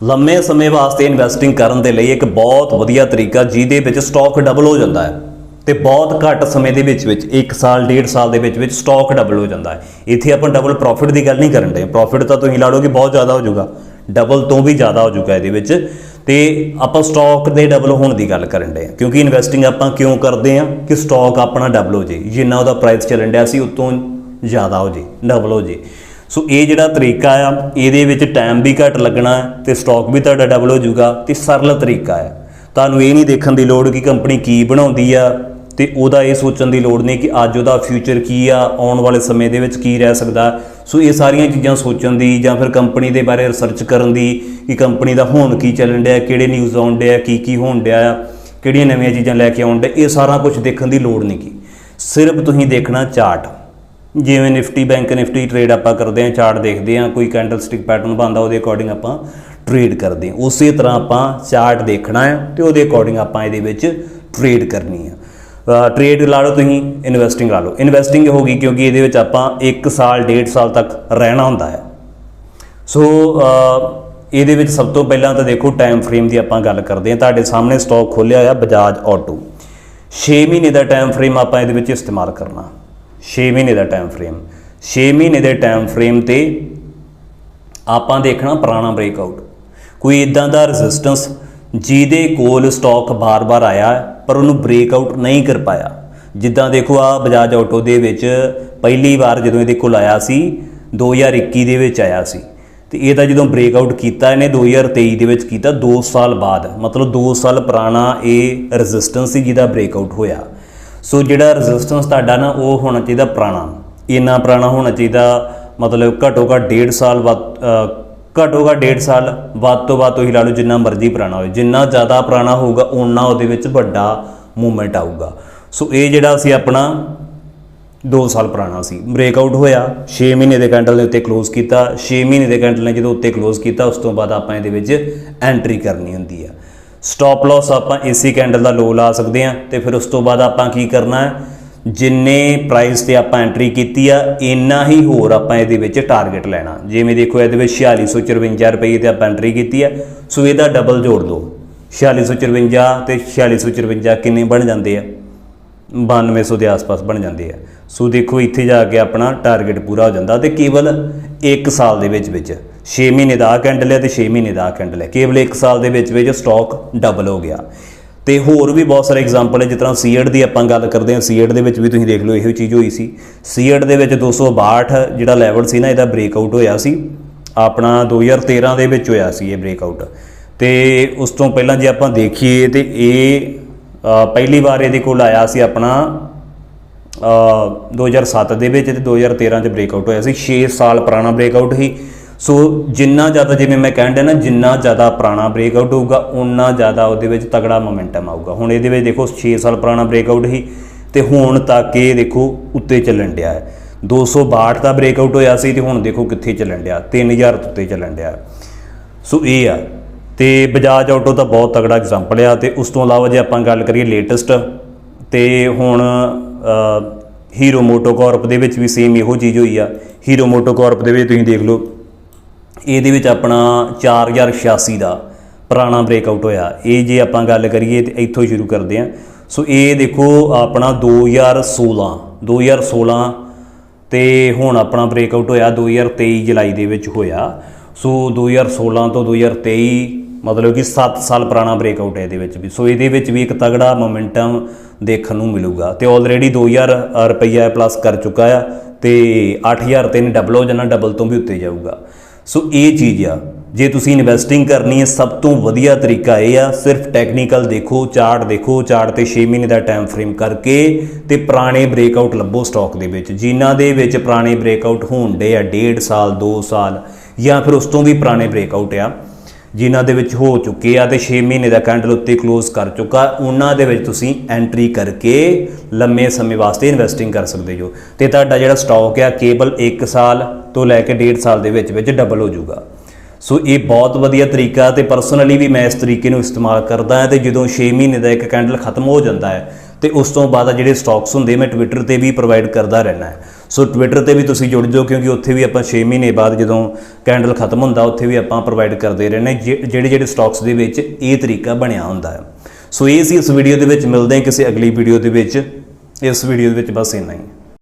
ਲੰਮੇ ਸਮੇਂ ਵਾਸਤੇ ਇਨਵੈਸਟਿੰਗ ਕਰਨ ਦੇ ਲਈ ਇੱਕ ਬਹੁਤ ਵਧੀਆ ਤਰੀਕਾ, ਜਿਹਦੇ ਵਿੱਚ ਸਟਾਕ ਡਬਲ ਹੋ ਜਾਂਦਾ ਹੈ ਤੇ ਬਹੁਤ ਘੱਟ ਸਮੇਂ ਦੇ ਵਿੱਚ ਵਿੱਚ 1 ਸਾਲ 1.5 ਸਾਲ ਦੇ ਵਿੱਚ ਵਿੱਚ ਸਟਾਕ ਡਬਲ ਹੋ ਜਾਂਦਾ ਹੈ। ਇੱਥੇ ਆਪਾਂ ਡਬਲ ਪ੍ਰੋਫਿਟ ਦੀ ਗੱਲ ਨਹੀਂ ਕਰਨ ਦੇ ਪ੍ਰੋਫਿਟ ਤਾਂ ਤੁਸੀਂ ਲਾ ਲਓ ਕਿ ਬਹੁਤ ਜ਼ਿਆਦਾ ਹੋ ਜਾਊਗਾ। ਡਬਲ ਤੋਂ ਵੀ ਜ਼ਿਆਦਾ ਹੋ ਜਾਊਗਾ ਇਹਦੇ ਵਿੱਚ। ਤੇ ਆਪਾਂ ਸਟਾਕ ਦੇ ਡਬਲ ਹੋਣ ਦੀ ਗੱਲ ਕਰਨ ਦੇ ਕਿਉਂਕਿ ਇਨਵੈਸਟਿੰਗ ਆਪਾਂ ਕਿਉਂ ਕਰਦੇ ਆ ਕਿ ਸਟਾਕ ਆਪਣਾ ਡਬਲ ਹੋ ਜੇ ਜਿੰਨਾ ਉਹਦਾ ਪ੍ਰਾਈਸ ਚੱਲਣ ਡਿਆ ਸੀ, ਉਤੋਂ ਜ਼ਿਆਦਾ ਹੋ ਜੇ ਡਬਲ ਹੋ ਜੇ ਸੋ ਇਹ ਜਿਹੜਾ ਤਰੀਕਾ ਆ, ਇਹਦੇ ਵਿੱਚ ਟਾਈਮ ਵੀ ਘੱਟ ਲੱਗਣਾ ਹੈ ਤੇ ਸਟਾਕ ਵੀ ਤੁਹਾਡਾ ਡਬਲ ਹੋ ਜਾਊਗਾ ਤੇ ਸਰਲ ਤਰੀਕਾ ਆ ਤੁਹਾਨੂੰ ਇਹ ਨਹੀਂ ਦੇਖਣ ਦੀ ਲੋੜ ਕਿ ਕੰਪਨੀ ਕੀ ਬਣਾਉਂਦੀ ਆ ਤੇ ਉਹਦਾ ਇਹ ਸੋਚਣ ਦੀ ਲੋੜ ਨਹੀਂ ਕਿ ਅੱਜ ਉਹਦਾ ਫਿਊਚਰ ਕੀ ਆ, ਆਉਣ ਵਾਲੇ ਸਮੇਂ ਦੇ ਵਿੱਚ ਕੀ ਰਹਿ ਸਕਦਾ। ਸੋ ਇਹ ਸਾਰੀਆਂ ਚੀਜ਼ਾਂ ਸੋਚਣ ਦੀ ਜਾਂ ਫਿਰ ਕੰਪਨੀ ਦੇ ਬਾਰੇ ਰਿਸਰਚ ਕਰਨ ਦੀ ਕਿ ਕੰਪਨੀ ਦਾ ਹੋਣ ਕੀ ਚੱਲਣ ਡਿਆ, ਕਿਹੜੇ ਨਿਊਜ਼ ਆਉਣ ਡਿਆ, ਕੀ ਕੀ ਹੋਣ ਡਿਆ ਆ, ਕਿਹੜੀਆਂ ਨਵੀਆਂ ਚੀਜ਼ਾਂ ਲੈ ਕੇ ਆਉਣ ਡਿਆ, ਇਹ ਸਾਰਾ ਕੁਝ ਦੇਖਣ ਦੀ ਲੋੜ ਨਹੀਂ ਕੀ ਸਿਰਫ ਤੁਸੀਂ ਦੇਖਣਾ ਚਾਰਟ ਜਿਵੇਂ ਨਿਫਟੀ ਬੈਂਕ, ਨਿਫਟੀ ਟ੍ਰੇਡ ਆਪਾਂ ਕਰਦੇ ਹਾਂ, ਚਾਰਟ ਦੇਖਦੇ ਹਾਂ, ਕੋਈ ਕੈਂਡਲ ਸਟਿਕ ਪੈਟਰਨ ਬਣਦਾ, ਉਹਦੇ ਅਕੋਰਡਿੰਗ ਆਪਾਂ ਟ੍ਰੇਡ ਕਰਦੇ ਹਾਂ। ਉਸੇ ਤਰ੍ਹਾਂ ਆਪਾਂ ਚਾਰਟ ਦੇਖਣਾ ਹੈ ਤੇ ਉਹਦੇ ਅਕੋਰਡਿੰਗ ਆਪਾਂ ਇਹਦੇ ਵਿੱਚ ਟ੍ਰੇਡ ਕਰਨੀ ਆ ਟ੍ਰੇਡ ਲਾ ਲਓ ਤੁਸੀਂ ਇਨਵੈਸਟਿੰਗ ਲਾ ਲਓ। ਇਨਵੈਸਟਿੰਗ ਹੋ ਗਈ ਕਿਉਂਕਿ ਇਹਦੇ ਵਿੱਚ ਆਪਾਂ 1 ਸਾਲ 1.5 ਸਾਲ ਤੱਕ ਰਹਿਣਾ ਹੁੰਦਾ ਹੈ। ਸੋ ਇਹਦੇ ਵਿੱਚ ਸਭ ਤੋਂ ਪਹਿਲਾਂ ਤਾਂ ਦੇਖੋ ਟਾਈਮ ਫਰੇਮ ਦੀ ਆਪਾਂ ਗੱਲ ਕਰਦੇ ਹਾਂ। ਤੁਹਾਡੇ ਸਾਹਮਣੇ ਸਟਾਕ ਖੋਲਿਆ ਹੋਇਆ ਬਜਾਜ ਆਟੋ 6 ਮਹੀਨੇ ਦਾ ਟਾਈਮ ਫਰੇਮ ਆਪਾਂ ਇਹਦੇ ਵਿੱਚ ਇਸਤੇਮਾਲ ਕਰਨਾ। 6 ਮਹੀਨੇ ਦਾ ਟਾਈਮ ਫਰੇਮ 6 ਮਹੀਨੇ ਦੇ ਟਾਈਮ ਫਰੇਮ ਤੇ ਆਪਾਂ ਦੇਖਣਾ ਪੁਰਾਣਾ ਬ੍ਰੇਕਆਊਟ ਕੋਈ ਇਦਾਂ ਦਾ ਰੈਜ਼ਿਸਟੈਂਸ ਜਿਹਦੇ ਕੋਲ ਸਟਾਕ ਬਾਰ-ਬਾਰ ਆਇਆ, ਪਰ ਉਹਨੂੰ ਬ੍ਰੇਕਆਊਟ ਨਹੀਂ ਕਰ ਪਾਇਆ। ਜਿੱਦਾਂ ਦੇਖੋ ਆ ਬਜਾਜ ਆਟੋ ਦੇ ਵਿੱਚ ਪਹਿਲੀ ਵਾਰ ਜਦੋਂ ਇਹਦੇ ਕੋਲ ਆਇਆ ਸੀ 2021 ਦੇ ਵਿੱਚ ਆਇਆ ਸੀ। ਤੇ ਇਹ ਤਾਂ ਜਦੋਂ ਬ੍ਰੇਕਆਊਟ ਕੀਤਾ, ਇਹਨੇ 2023 ਦੇ ਵਿੱਚ ਕੀਤਾ 2 ਸਾਲ ਬਾਅਦ। ਮਤਲਬ 2 ਸਾਲ ਪੁਰਾਣਾ ਇਹ ਰੈਜ਼ਿਸਟੈਂਸ ਸੀ ਜਿਹਦਾ ਬ੍ਰੇਕਆਊਟ ਹੋਇਆ। ਸੋ ਜਿਹੜਾ ਰੈਜ਼ਿਸਟੈਂਸ ਤੁਹਾਡਾ ਨਾ, ਉਹ ਹੋਣਾ ਚਾਹੀਦਾ ਪੁਰਾਣਾ। ਇੰਨਾ ਪੁਰਾਣਾ ਹੋਣਾ ਚਾਹੀਦਾ, ਮਤਲਬ ਘੱਟੋ ਘੱਟ 1.5 ਸਾਲ ਵੱਧ ਘੱਟੋ ਘੱਟ 1.5 ਸਾਲ ਵੱਧ ਤੋਂ ਵੱਧ ਤੁਸੀਂ ਲਾ ਲਓ ਜਿੰਨਾ ਮਰਜ਼ੀ ਪੁਰਾਣਾ ਹੋਵੇ। ਜਿੰਨਾ ਜ਼ਿਆਦਾ ਪੁਰਾਣਾ ਹੋਊਗਾ ਉਨਾ ਉਹਦੇ ਵਿੱਚ ਵੱਡਾ ਮੂਵਮੈਂਟ ਆਊਗਾ। ਸੋ ਇਹ ਜਿਹੜਾ ਸੀ ਆਪਣਾ 2 ਸਾਲ ਪੁਰਾਣਾ ਸੀ। ਬ੍ਰੇਕਆਊਟ ਹੋਇਆ 6 ਮਹੀਨੇ ਦੇ ਕੈਂਡਲ ਦੇ ਉੱਤੇ ਕਲੋਜ਼ ਕੀਤਾ। 6 ਮਹੀਨੇ ਦੇ ਕੈਂਡਲ ਨੇ ਜਦੋਂ ਉੱਤੇ ਕਲੋਜ਼ ਕੀਤਾ, ਉਸ ਤੋਂ ਬਾਅਦ ਆਪਾਂ ਇਹਦੇ ਵਿੱਚ ਐਂਟਰੀ ਕਰਨੀ ਹੁੰਦੀ ਆ। ਸਟਾਪ ਲਾਸ ਆਪਾਂ ਇਸੇ ਕੈਂਡਲ ਦਾ ਲੋ ਲਾ ਸਕਦੇ ਆ ਤੇ ਫਿਰ ਉਸ ਤੋਂ ਬਾਅਦ ਆਪਾਂ ਕੀ ਕਰਨਾ ਹੈ? ਜਿੰਨੇ ਪ੍ਰਾਈਸ ਤੇ ਆਪਾਂ ਐਂਟਰੀ ਕੀਤੀ ਆ, ਇੰਨਾ ਹੀ ਹੋਰ ਆਪਾਂ ਇਹਦੇ ਵਿੱਚ ਟਾਰਗੇਟ ਲੈਣਾ। ਜਿਵੇਂ ਦੇਖੋ ਇਹਦੇ ਵਿੱਚ 4654 ਰੁਪਏ ਤੇ ਆਪਾਂ ਐਂਟਰੀ ਕੀਤੀ ਆ, ਸੋ ਇਹਦਾ ਡਬਲ ਜੋੜ ਲਓ 4654 ਤੇ 4654 ਕਿੰਨੇ ਬਣ ਜਾਂਦੇ ਆ? 9200 ਦੇ ਆਸ-ਪਾਸ ਬਣ ਜਾਂਦੇ ਆ ਸੋ ਦੇਖੋ, ਇੱਥੇ ਜਾ ਕੇ ਆਪਣਾ ਟਾਰਗੇਟ ਪੂਰਾ ਹੋ ਜਾਂਦਾ ਤੇ ਕੇਵਲ 1 ਸਾਲ ਦੇ ਵਿੱਚ ਵਿੱਚ। 6 ਮਹੀਨੇ ਦਾ ਆਹ ਕੈਂਡਲ ਹੈ ਤੇ 6 ਮਹੀਨੇ ਦਾ ਆਹ ਕੈਂਡਲ ਹੈ। ਕੇਵਲ 1 ਸਾਲ ਦੇ ਵਿੱਚ ਵਿੱਚ ਸਟਾਕ ਡਬਲ ਹੋ ਗਿਆ। ਤੇ ਹੋਰ ਵੀ ਬਹੁਤ ਸਾਰੇ ਐਗਜ਼ਾਮਪਲ ਹੈ, ਜਿਸ ਤਰ੍ਹਾਂ ਸੀਐਡ ਦੀ ਆਪਾਂ ਗੱਲ ਕਰਦੇ ਹਾਂ। ਸੀਐਡ ਦੇ ਵਿੱਚ ਵੀ ਤੁਸੀਂ ਦੇਖ ਲਓ, ਇਹੋ ਚੀਜ਼ ਹੋਈ ਸੀ। ਸੀਐਡ ਦੇ ਵਿੱਚ 262 ਜਿਹੜਾ ਲੈਵਲ ਸੀ ਨਾ, ਇਹਦਾ ਬ੍ਰੇਕਆਊਟ ਹੋਇਆ ਸੀ। ਆਪਣਾ 2013 ਦੇ ਵਿੱਚ ਹੋਇਆ ਸੀ ਇਹ ਬ੍ਰੇਕਆਊਟ ਤੇ ਉਸ ਤੋਂ ਪਹਿਲਾਂ ਜੇ ਆਪਾਂ ਦੇਖੀਏ ਤੇ ਇਹ ਪਹਿਲੀ ਵਾਰ ਇਹਦੇ ਕੋਲ ਆਇਆ ਸੀ ਆਪਣਾ ਅ, 2007 ਦੇ ਵਿੱਚ ਤੇ 2013 ਚ ਬ੍ਰੇਕਆਊਟ ਹੋਇਆ ਸੀ। 6 ਸਾਲ ਪੁਰਾਣਾ ਬ੍ਰੇਕਆਊਟ ਹੀ ਸੋ ਜਿੰਨਾ ਜ਼ਿਆਦਾ ਜਿਵੇਂ ਮੈਂ ਕਹਿੰਦਾ ਨਾ ਜਿੰਨਾ ਜ਼ਿਆਦਾ ਪੁਰਾਣਾ ਬ੍ਰੇਕਆਊਟ ਹੋਊਗਾ ਉਨਾ ਜ਼ਿਆਦਾ ਉਹਦੇ ਵਿੱਚ ਤਗੜਾ ਮੋਮੈਂਟਮ ਆਊਗਾ। ਹੁਣ ਇਹਦੇ ਵਿੱਚ ਦੇਖੋ 6 ਸਾਲ ਪੁਰਾਣਾ ਬ੍ਰੇਕਆਊਟ ਹੀ ਤੇ ਹੁਣ ਤੱਕ ਇਹ ਦੇਖੋ ਉੱਤੇ ਚੱਲਣ ਡਿਆ ਹੈ। 262 ਦਾ ਬ੍ਰੇਕਆਊਟ ਹੋਇਆ ਸੀ ਤੇ ਹੁਣ ਦੇਖੋ ਕਿੱਥੇ ਚੱਲਣ ਡਿਆ 3000 ਤੋਂ ਉੱਤੇ ਚੱਲਣ ਡਿਆ। ਸੋ ਇਹ ਆ। ਤੇ ਬਜਾਜ ਆਟੋ ਤਾਂ ਬਹੁਤ ਤਗੜਾ ਐਗਜ਼ਾਮਪਲ ਆ ਤੇ ਉਸ ਤੋਂ ਇਲਾਵਾ ਜੇ ਆਪਾਂ ਗੱਲ ਕਰੀਏ ਲੇਟੈਸਟ ਤੇ ਹੁਣ ਹੀਰੋ ਮੋਟੋਕਾਰਪ ਦੇ ਵਿੱਚ ਵੀ ਸੇਮ ਇਹੋ ਚੀਜ਼ ਹੋਈ ਆ। ਹੀਰੋ ਮੋਟੋਕਾਰਪ ਦੇ ਵਿੱਚ ਤੁਸੀਂ ਦੇਖ ਲਓ, ਇਹਦੇ ਵਿੱਚ ਆਪਣਾ 4086 ਦਾ ਪੁਰਾਣਾ ਬ੍ਰੇਕਆਊਟ ਹੋਇਆ। ਇਹ ਜੇ ਆਪਾਂ ਗੱਲ ਕਰੀਏ ਤੇ ਇੱਥੋਂ ਹੀ ਸ਼ੁਰੂ ਕਰਦੇ ਹਾਂ ਸੋ ਇਹ ਦੇਖੋ ਆਪਣਾ 2016 2016 ਤੇ ਹੁਣ ਆਪਣਾ ਬ੍ਰੇਕਆਊਟ ਹੋਇਆ 2023 ਜੁਲਾਈ ਦੇ ਵਿੱਚ ਹੋਇਆ। ਸੋ 2016 ਤੋਂ 2023 ਮਤਲਬ ਕਿ 7 ਸਾਲ ਪੁਰਾਣਾ ਬ੍ਰੇਕਆਊਟ ਹੈ ਇਹਦੇ ਵਿੱਚ ਵੀ। ਸੋ ਇਹਦੇ ਵਿੱਚ ਵੀ ਇੱਕ ਤਗੜਾ ਮੋਮੈਂਟਮ ਦੇਖਣ ਨੂੰ ਮਿਲੂਗਾ। ਤੇ ਆਲਰੇਡੀ 2000 ਰੁਪਈਆ ਪਲੱਸ ਕਰ ਚੁੱਕਾ ਆ ਤੇ 8000 ਤੇ ਡਬਲ ਹੋ ਜਾਣਾ ਡਬਲ ਤੋਂ ਵੀ ਉੱਤੇ ਜਾਊਗਾ। ਸੋ ਇਹ ਚੀਜ਼ ਆ। ਜੇ ਤੁਸੀਂ ਇਨਵੈਸਟਿੰਗ ਕਰਨੀ ਹੈ, ਸਭ ਤੋਂ ਵਧੀਆ ਤਰੀਕਾ ਇਹ ਆ, ਸਿਰਫ ਟੈਕਨੀਕਲ ਦੇਖੋ ਚਾਰਟ ਦੇਖੋ ਚਾਰਟ ਤੇ 6 ਮਹੀਨੇ ਦਾ ਟਾਈਮ ਫਰੇਮ ਕਰਕੇ ਤੇ ਪੁਰਾਣੇ ਬ੍ਰੇਕਆਊਟ ਲੱਭੋ ਸਟਾਕ ਦੇ ਵਿੱਚ। ਜਿਨ੍ਹਾਂ ਦੇ ਵਿੱਚ ਪੁਰਾਣੇ ਬ੍ਰੇਕਆਊਟ ਹੋਣਦੇ ਆ 1.5 ਸਾਲ 2 ਸਾਲ ਜਾਂ ਫਿਰ ਉਸ ਤੋਂ ਵੀ ਪੁਰਾਣੇ ਬ੍ਰੇਕਆਊਟ ਆ ਜਿਨ੍ਹਾਂ ਦੇ ਵਿੱਚ ਹੋ ਚੁੱਕੇ ਆ ਤੇ 6 ਮਹੀਨੇ ਦਾ ਕੈਂਡਲ ਉੱਤੇ ਕਲੋਜ਼ ਕਰ ਚੁੱਕਾ, ਉਹਨਾਂ ਦੇ ਵਿੱਚ ਤੁਸੀਂ ਐਂਟਰੀ ਕਰਕੇ ਲੰਮੇ ਸਮੇਂ ਵਾਸਤੇ ਇਨਵੈਸਟਿੰਗ ਕਰ ਸਕਦੇ ਹੋ। ਤੇ ਤੁਹਾਡਾ ਜਿਹੜਾ ਸਟਾਕ ਆ, ਕੇਵਲ 1 ਸਾਲ ਤੋਂ ਲੈ ਕੇ 1.5 ਸਾਲ ਦੇ ਵਿੱਚ ਵਿੱਚ ਡਬਲ ਹੋ ਜਾਊਗਾ। ਸੋ ਇਹ ਬਹੁਤ ਵਧੀਆ ਤਰੀਕਾ ਤੇ ਪਰਸਨਲੀ ਵੀ ਮੈਂ ਇਸ ਤਰੀਕੇ ਨੂੰ ਇਸਤੇਮਾਲ ਕਰਦਾ ਹਾਂ ਤੇ ਜਦੋਂ 6 ਮਹੀਨੇ ਦਾ ਇੱਕ ਕੈਂਡਲ ਖਤਮ ਹੋ ਜਾਂਦਾ ਹੈ, ਤੇ ਉਸ ਤੋਂ ਬਾਅਦ ਜਿਹੜੇ ਸਟਾਕਸ ਹੁੰਦੇ, ਮੈਂ ਟਵਿੱਟਰ ਤੇ ਵੀ ਪ੍ਰੋਵਾਈਡ ਕਰਦਾ ਰਹਿਣਾ ਹੈ। ਸੋ ਟਵਿੱਟਰ ਤੇ ਵੀ ਤੁਸੀਂ ਜੁੜ ਜਾਓ ਕਿਉਂਕਿ ਉੱਥੇ ਵੀ ਆਪਾਂ 6 ਮਹੀਨੇ ਬਾਅਦ ਜਦੋਂ ਕੈਂਡਲ ਖਤਮ ਹੁੰਦਾ, ਉੱਥੇ ਵੀ ਆਪਾਂ ਪ੍ਰੋਵਾਈਡ ਕਰਦੇ ਰਹਿੰਦੇ ਜਿਹੜੇ ਜਿਹੜੇ ਸਟਾਕਸ ਦੇ ਵਿੱਚ ਇਹ ਤਰੀਕਾ ਬਣਿਆ ਹੁੰਦਾ ਹੈ। ਸੋ ਇਹ ਸੀ ਇਸ ਵੀਡੀਓ ਦੇ ਵਿੱਚ, ਮਿਲਦੇ ਹਾਂ ਕਿਸੇ ਅਗਲੀ ਵੀਡੀਓ ਦੇ ਵਿੱਚ। ਇਸ ਵੀਡੀਓ ਦੇ ਵਿੱਚ ਬਸ ਇੰਨਾ ਹੀ।